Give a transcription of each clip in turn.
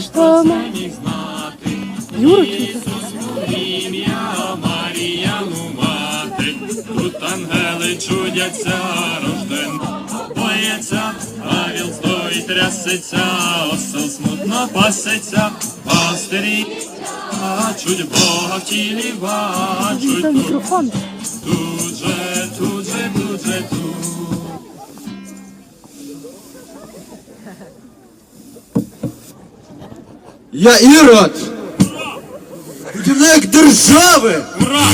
що Юру чути? Ім'я Маріяну мати, тут ангели чудяться, рожден боється, а віл стоїть трясеться, осел смутно пасеться, пастирі бачуть Бога в тілі Це бачуть тут, тут же, тут же, тут же, тут. Я Ірод! Будівник держави! Ура!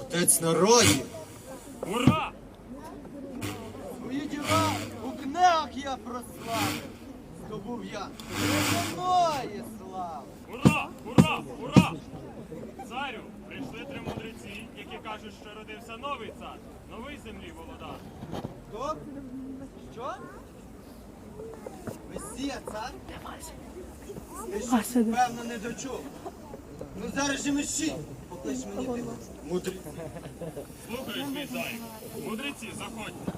Отець народів! Ура! Свої діла у книгах я прославив! Здобув я неземної слави! Ура! Ура! Ура! Царю, прийшли три мудреці, які кажуть, що родився новий цар, новий землі володар. Хто? Що? Ти щось, сиди. певно, не дочув. Ну зараз же мещі! Поклич мені тих мудреців. Слухаюсь, мій царю. Мудреці, заходьте.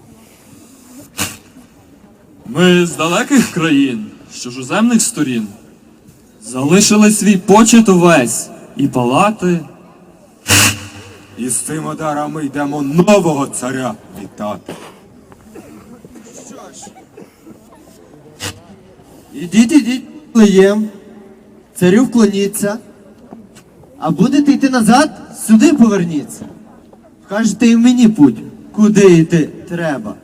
Ми з далеких країн, з чужоземних сторін, залишили свій почет увесь і палати. І з цим ударом ми йдемо нового царя вітати. Що ж? Ідіть, ідіть, Леєм, царю вклоніться, а будете йти назад, сюди поверніться. Кажете і мені путь, куди йти треба.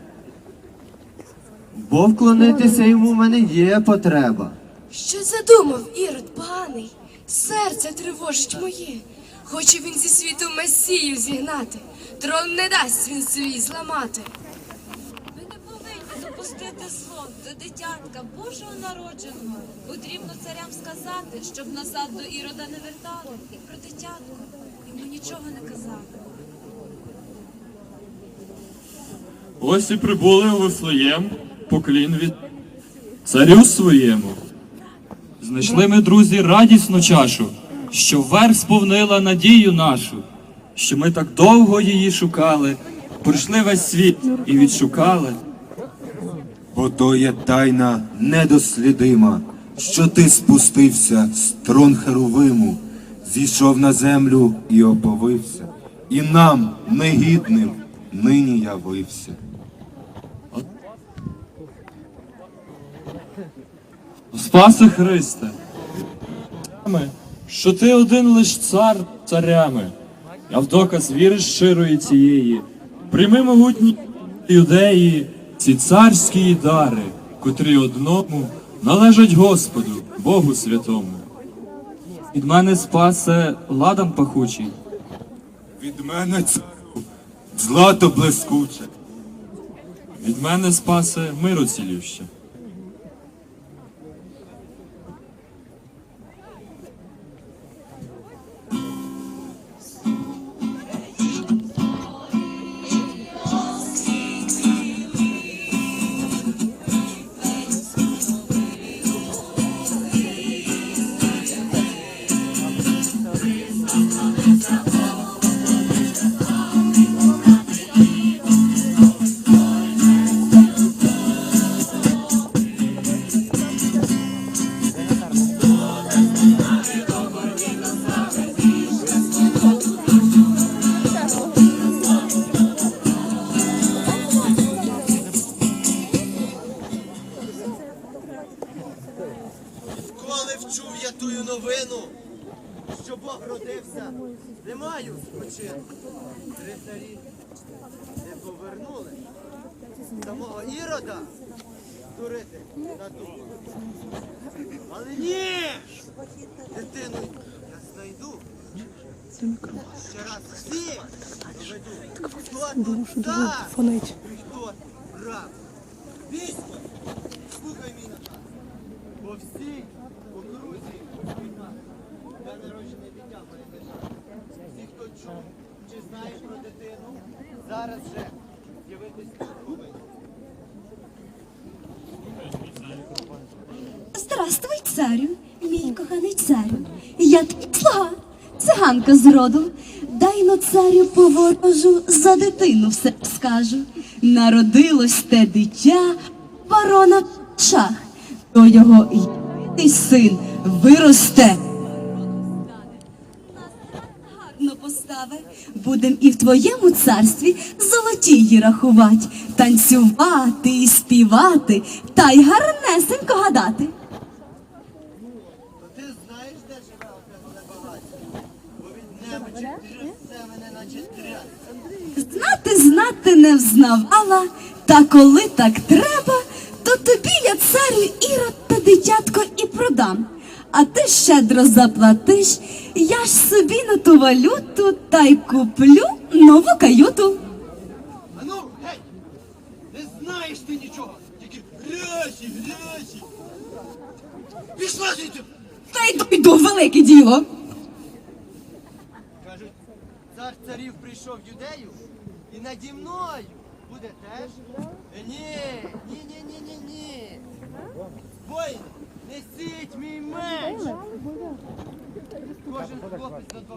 Бо вклонитися йому в мене є потреба. Що задумав Ірод поганий? Серце тривожить моє. Хоче він зі світу месію зігнати. Трон не дасть він свій зламати. Не повинні до дитятка Божого народженого. Потрібно царям сказати, щоб назад до Ірода не вертали. І про дитятко йому нічого не казали. Ось і прибули у Вифлеєм, поклін від царю своєму. Знайшли ми, друзі, радісну чашу, що вверх сповнила надію нашу, що ми так довго її шукали, пройшли весь світ і відшукали. Бо то є тайна недослідима, що ти спустився з трон Херовиму, зійшов на землю і оповився, і нам, негідним, нині явився. Спаси Христе, що ти один лиш цар царями, а в доказ віри щирої цієї, прийми могутні юдеї, ці царські дари, котрі одному належать Господу, Богу святому. Від мене спасе ладан пахучий, Від мене цару злато блискуче. від мене спасе миру цілюще. Коли вчув я тую новину, що Бог родився, не маю спочинку. Три царі не повернули самого Ірода дурити на думку. Але ні! Дитину я знайду. Ще раз всі доведу. Хто тут і хто раб. Військо, слухай мій наказ. По всій окрузі війна. Я народжений дитя передержав. Всі, хто чув чи знає про дитину, зараз же з'явитись Здравствуй, царю, мій коханий царю. Я твій слуга, циганка з роду. Дай но царю поворожу, за дитину все скажу. Народилось те дитя, ворона в шах. що його єдиний син виросте. Гарно постави, будем і в твоєму царстві золотії рахувати, танцювати і співати, та й гарнесенько гадати. То ти знаєш, де живе оте багатство? Бо від небочі трясе мене, наче тряс. Знати, знати не взнавала, та коли так треба, то тобі я царю Ірод та дитятко і продам. А ти щедро заплатиш, я ж собі на ту валюту та й куплю нову каюту. А ну, геть! Не знаєш ти нічого, тільки гроші, гроші. Пішла звідти! Та йду йду, велике діло. Кажуть, цар царів прийшов юдею і наді мною буде теж. Ні, ні, ні, ні, ні, ні. Воїни, несіть мій меч! Кожен хлопець до двох